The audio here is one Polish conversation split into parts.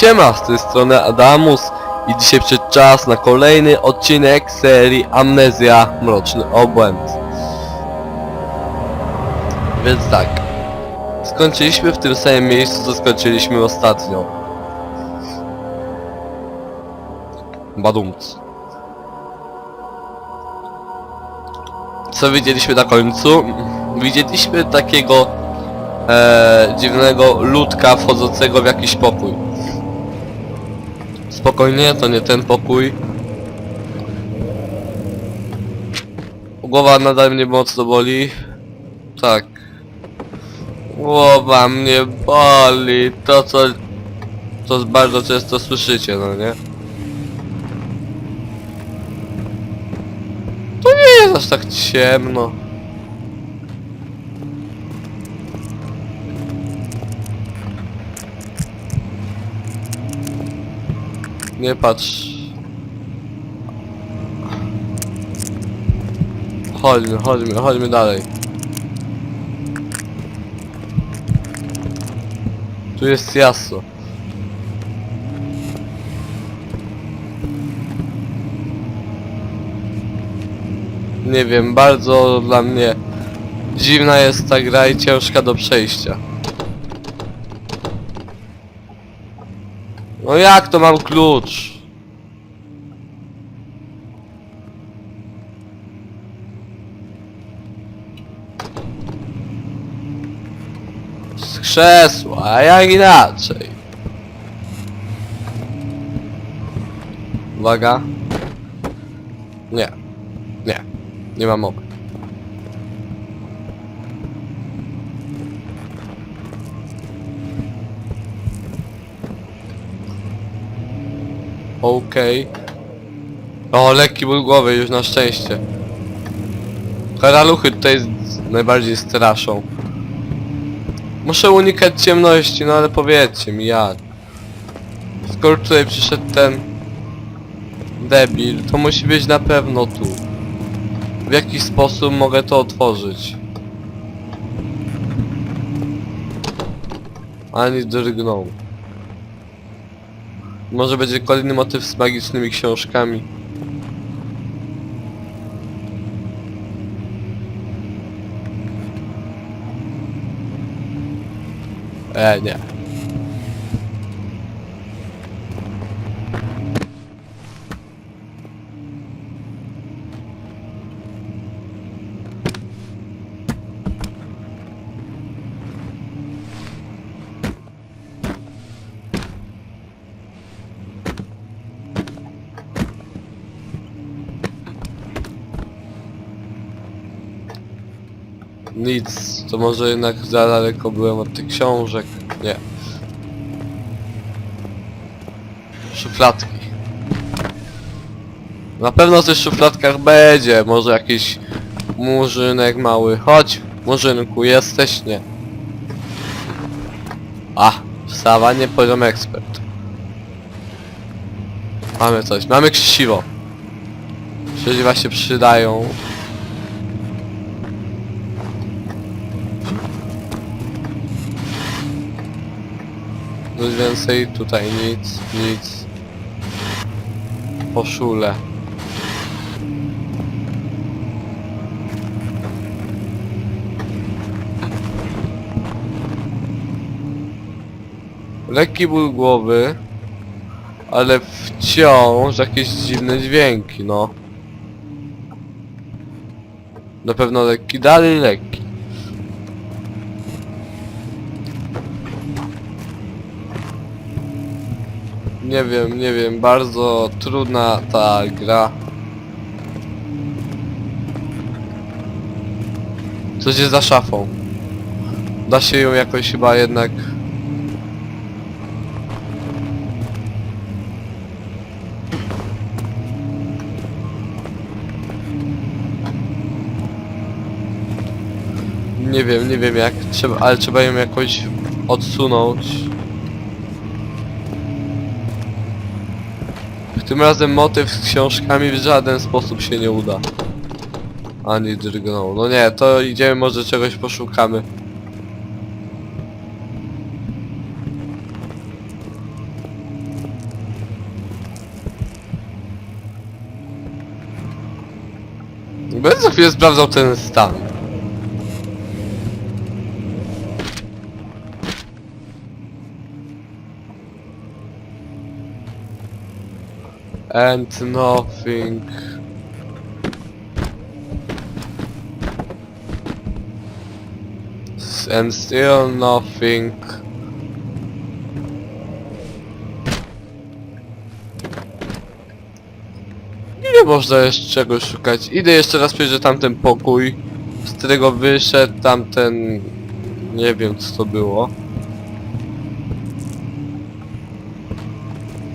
Siema, z tej strony Adamus i dzisiaj przyszedł czas na kolejny odcinek serii Amnezja Mroczny Obłęd. Więc tak, skończyliśmy w tym samym miejscu, co skończyliśmy ostatnio. Badumc. Co widzieliśmy na końcu? Widzieliśmy takiego e, dziwnego ludka wchodzącego w jakiś pokój. Spokojnie, to nie ten pokój. Głowa nadal mnie mocno boli. Tak. Głowa mnie boli. To co... To bardzo często słyszycie, no nie? To nie jest aż tak ciemno. Nie patrz. Chodźmy, chodźmy, chodźmy dalej. Tu jest jasno. Nie wiem, bardzo dla mnie dziwna jest ta gra i ciężka do przejścia. No jak to mam klucz? Z krzesła, a jak inaczej? Uwaga. Nie. Nie. Nie ma mowy. Okej. O, lekki ból głowy już na szczęście. Karaluchy tutaj najbardziej straszą. Muszę unikać ciemności, no ale powiedzcie mi jak. Skoro tutaj przyszedł ten debil, to musi być na pewno tu. W jaki sposób mogę to otworzyć? Ani drgnął. Może będzie kolejny motyw z magicznymi książkami. E, nie. Nic, to może jednak za daleko byłem od tych książek. Nie. Szufladki. Na pewno w tych szufladkach będzie, może jakiś murzynek mały. Chodź, murzynku, jesteś? Nie. A, wstawanie poziom ekspert. Mamy coś, mamy krzesiwo. Krzyżywa się przydają. Więcej, tutaj nic, nic. Poszule. Lekki ból głowy, ale wciąż jakieś dziwne dźwięki, no. Na pewno lekki, dalej lekki. nie wiem, nie wiem, bardzo trudna ta gra. Coś jest za szafą. Da się ją jakoś chyba jednak... Nie wiem, nie wiem jak, trzeba, ale trzeba ją jakoś odsunąć. Tym razem motyw z książkami w żaden sposób się nie uda. Ani drgnął. No nie, to idziemy może czegoś poszukamy. Będę za chwilę sprawdzał ten stan. And nothing. And still nothing. Ile można jeszcze czegoś szukać? Idę jeszcze raz przejrzeć tamten pokój, z którego wyszedł tamten... Nie wiem co to było.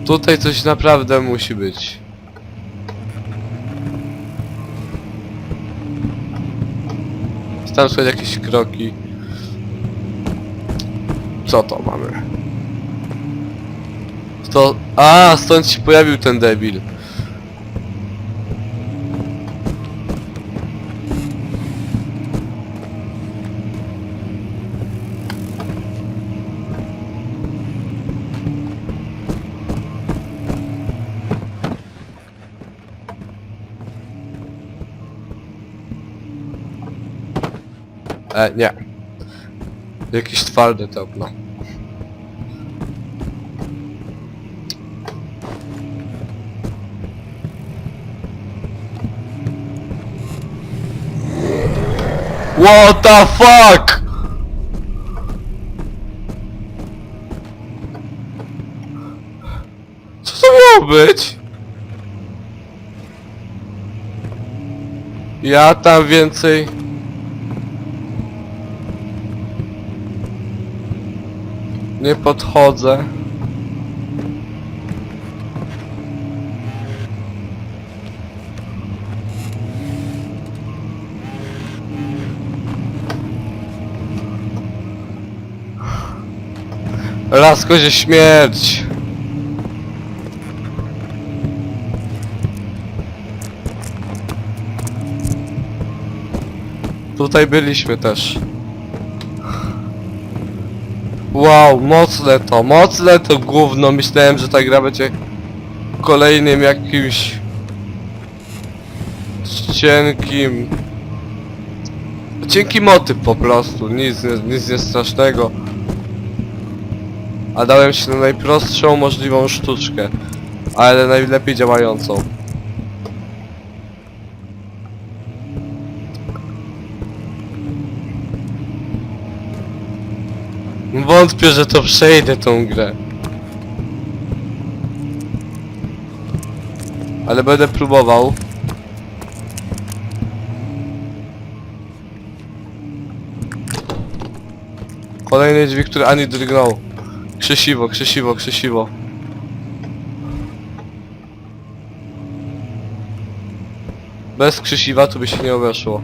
Tutaj coś naprawdę musi być. Tam są jakieś kroki. Co to mamy? To... A, stąd się pojawił ten debil. E, nie. Jakieś twarde to okno. What the fuck? Co to miało być? Ja tam więcej... Nie podchodzę. Raz kozie śmierć. Tutaj byliśmy też. Wow, mocne to, mocne to gówno. Myślałem, że ta gra będzie kolejnym jakimś cienkim cienki motyw po prostu, nic, nic nie strasznego. A dałem się na najprostszą możliwą sztuczkę, ale najlepiej działającą. Wątpię, że to przejdę tą grę. Ale będę próbował. Kolejny drzwi, który ani drgnął. Krzesiwo, krzesiwo, krzesiwo. Bez krzesiwa tu by się nie obeszło.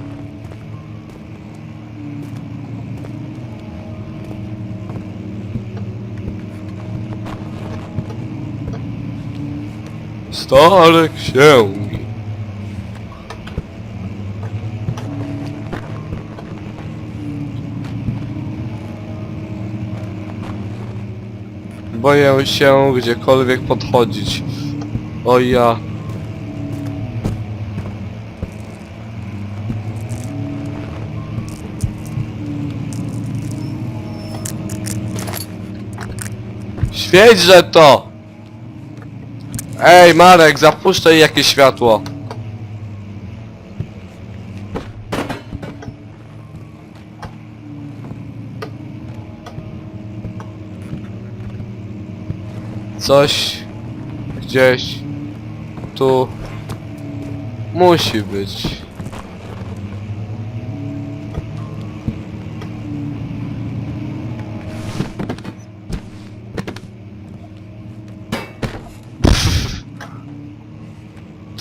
Stare księgi. Boję się gdziekolwiek podchodzić. O ja. Świećże to! Ej Marek, zapuszczaj jakieś światło. Coś gdzieś tu musi być.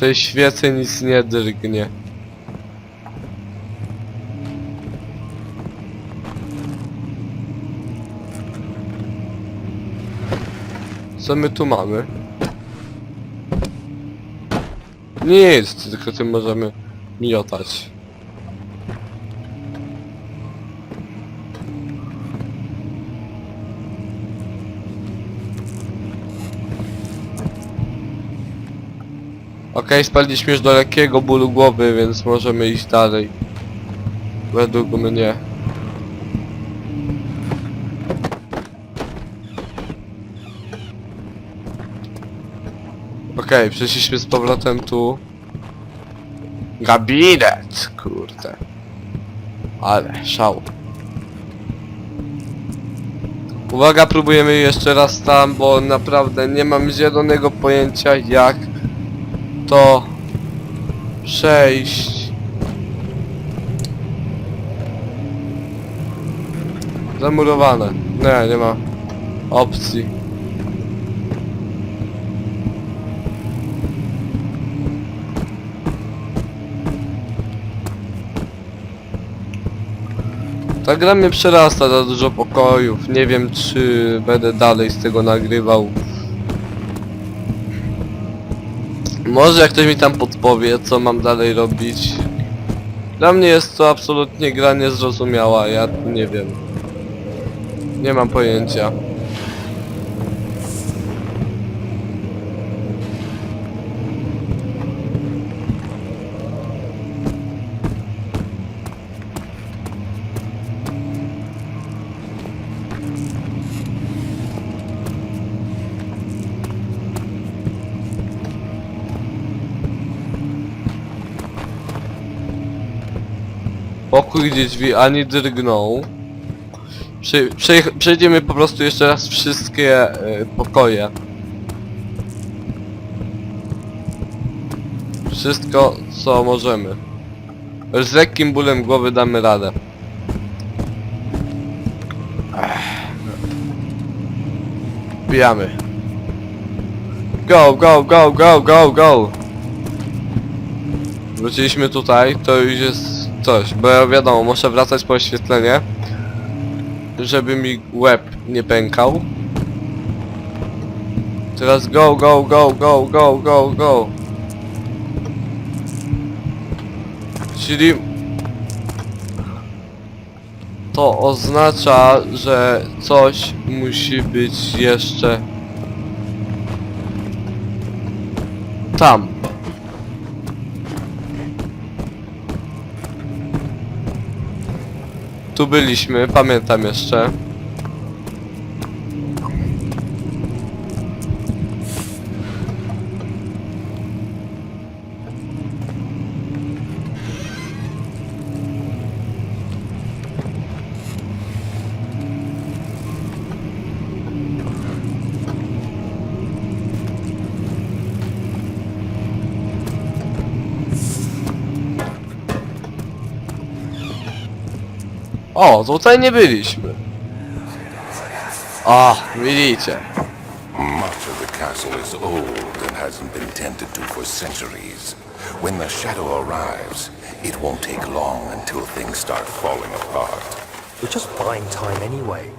Tej świecy nic nie drgnie. Co my tu mamy? Nic, tylko tym możemy miotać. Spadliśmy już do lekkiego bólu głowy, więc możemy iść dalej. Według mnie. Okej, przeszliśmy z powrotem tu. Gabinet! Kurde. Ale, szał. Uwaga, próbujemy jeszcze raz tam, bo naprawdę nie mam zielonego pojęcia jak to przejść. Zamurowane. Nie, nie ma opcji. Ta gra mnie przerasta za dużo pokojów. Nie wiem czy będę dalej z tego nagrywał. Może jak ktoś mi tam podpowie, co mam dalej robić. Dla mnie jest to absolutnie gra niezrozumiała, ja nie wiem. Nie mam pojęcia. Pokój, gdzie drzwi ani drgną. Prze przeje- przejdziemy po prostu jeszcze raz wszystkie e, pokoje. Wszystko, co możemy. Z lekkim bólem głowy damy radę. Wbijamy. Go, go, go, go, go, go! Wróciliśmy tutaj, to już jest coś, bo wiadomo, muszę wracać po oświetlenie, żeby mi łeb nie pękał. Teraz go, go, go, go, go, go, go. Czyli to oznacza, że coś musi być jeszcze tam. Tu byliśmy, pamiętam jeszcze. O, tutaj nie byliśmy. O, widzicie. Much of the castle is old and hasn't been tended to for centuries. When the shadow arrives, it won't take long until things start falling apart. We're just buying time anyway.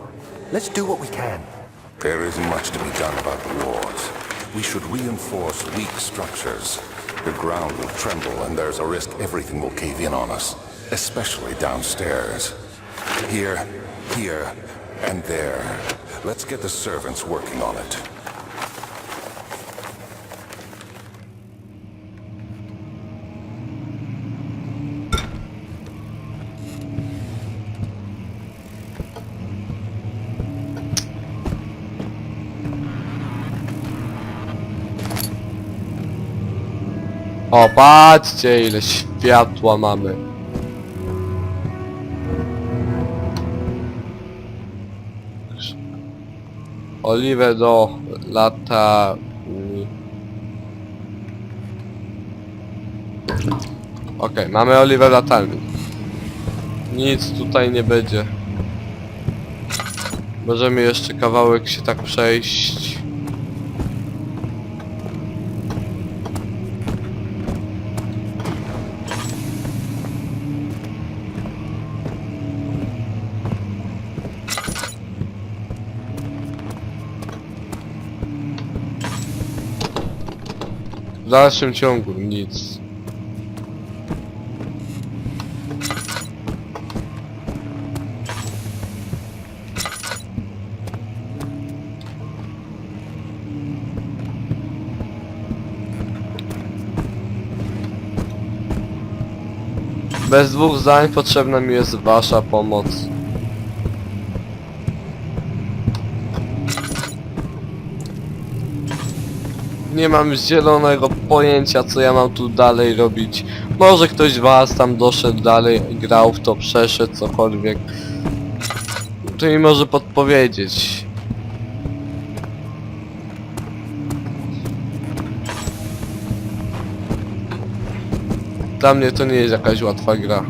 Let's do what we can. There isn't much to be done about the wards. We should reinforce weak structures. The ground will tremble and there's a risk everything will cave in on us, especially downstairs. Here, here, and there. Let's get the servants working on it. O, patrzcie ile światła mamy. Oliwę do lata... Okej, mamy oliwę latarni. Nic tutaj nie będzie. Możemy jeszcze kawałek się tak przejść. Dalszym ciągu nic. Bez dwóch zdań potrzebna mi jest wasza pomoc. Nie mam zielonego pojęcia co ja mam tu dalej robić. Może ktoś z was tam doszedł dalej, grał w to, przeszedł cokolwiek. To mi może podpowiedzieć. Dla mnie to nie jest jakaś łatwa gra.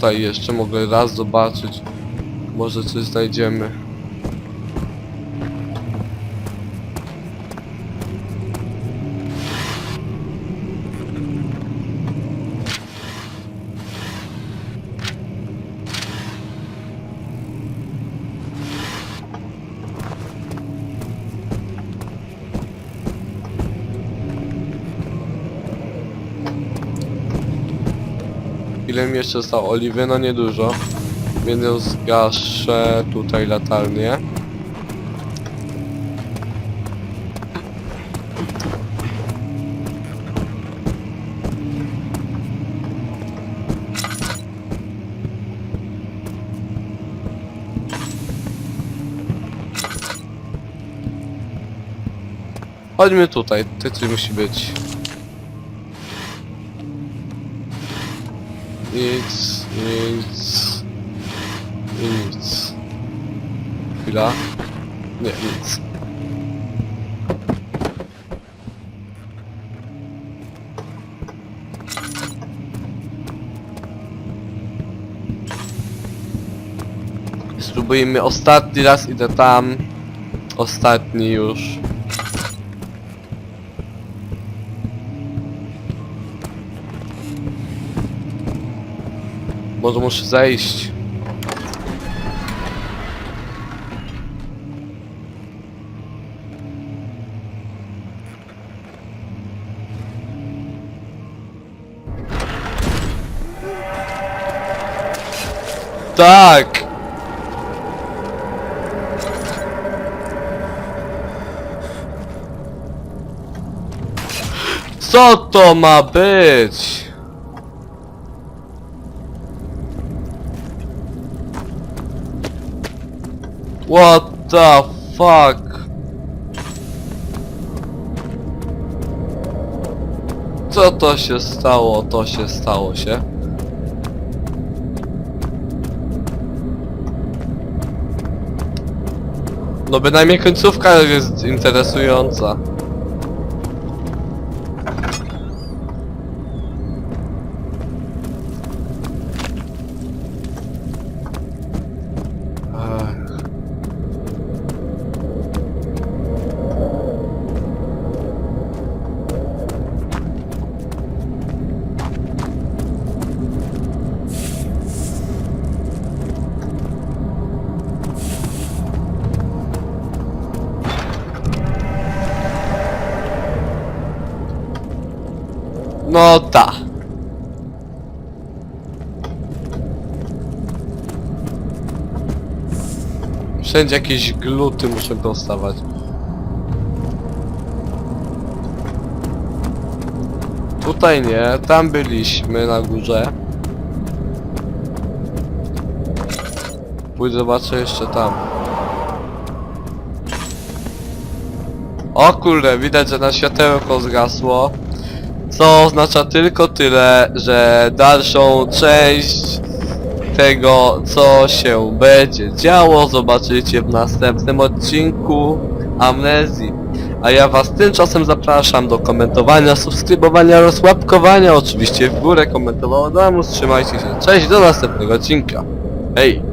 Tutaj jeszcze mogę raz zobaczyć. Może coś znajdziemy. Jeszcze zostało? Oliwy? No niedużo. Więc ją zgaszę tutaj latarnię. Chodźmy tutaj, tutaj coś musi być. Nic, nic, nic. Chwila. Nie, nic. Spróbujemy ostatni raz, idę tam. Ostatni już. Może muszę zejść. Tak! Co to ma być? What the fuck? Co to się stało? To się stało się. No bynajmniej końcówka jest interesująca. Wszędzie jakieś gluty muszę dostawać. Tutaj nie, tam byliśmy na górze. Pójdę zobaczę jeszcze tam. O kurde, widać, że na światełko zgasło. Co oznacza tylko tyle, że dalszą część tego, co się będzie działo, zobaczycie w następnym odcinku Amnezji. A ja was tymczasem zapraszam do komentowania, subskrybowania oraz łapkowania, oczywiście w górę komentowania. Trzymajcie się, cześć, do następnego odcinka. Hej!